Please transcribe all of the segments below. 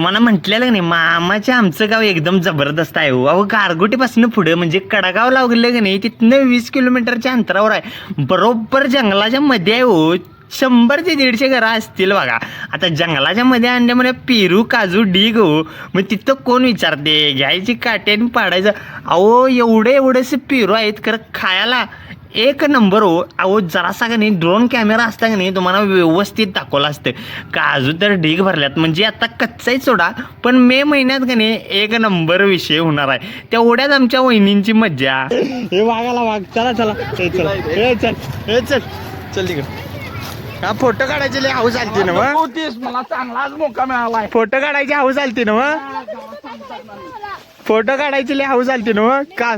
तुम्हाला म्हटलेलं नाही मामाचे आमचं गाव एकदम जबरदस्त आहे हो. अहो गारगोटीपासून पुढं म्हणजे कडगाव लागलं की नाही तिथनं वीस किलोमीटरच्या अंतरावर आहे. बरोबर जंगलाच्या मध्ये आहे हो. शंभर ते दीडशे घरं असतील बघा. आता जंगलाच्या मध्ये आणल्यामुळे पेरू काजू डी हो. मग तिथं कोण विचारते? घ्यायची काटे आणि पाडायचं. अहो एवढे एवढेसे पेरू आहेत खरं खायला. एक नंबर हो. अहो जरासा का नाही ड्रोन कॅमेरा असता का नाही तुम्हाला व्यवस्थित दाखवलं असतं काजू तर ढीग भरल्यात. म्हणजे आता कच्चाही सोडा पण मे महिन्यात का नाही एक नंबर विषय होणार आहे. तेवढ्याच आमच्या वहिनींची मज्जा. हे वागाला वाग चला चला. हे चल. हे चल. हे चल. चल तिकडे. हा फोटो काढायचे लय हाऊस आलती ना मग होतीस मला चांगलाच मोका मिळालाय. फोटो काढायची हाऊस आलती ना मग फोटो काढायची लय हाऊस आलती ना मग का?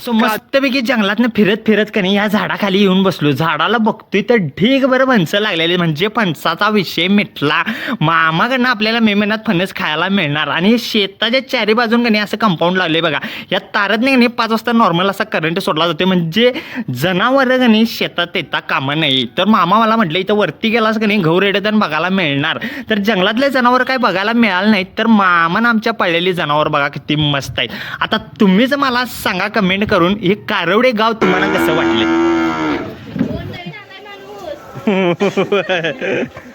सो मस्तपैकी जंगलातनं फिरत फिरत कनी या झाडाखाली येऊन बसलो. झाडाला बघतोय तर ढीग बरं फणसं लागलेली म्हणजे फणसाचा विषय मिटला. मामाकडनं आपल्याला मे महिन्यात फणस खायला मिळणार. आणि शेताच्या चारी बाजून कनी असं कंपाऊंड लागले बघा. या तारत नाही पाच वाजता नॉर्मल असा करंट सोडला जातो म्हणजे जनावरं कनी शेतात येता कामं नाही. तर मामा मला म्हटलं इथं वरती गेलास का नाही गहू बघायला मिळणार. तर जंगलातले जनावर काय बघायला मिळालं नाहीत. तर मामानं आमच्या पडलेली जनावर बघा किती मस्त आहेत. आता तुम्हीच मला सांगा कमेंट करून हे कारवडे गाव तुम्हाला कसं वाटले?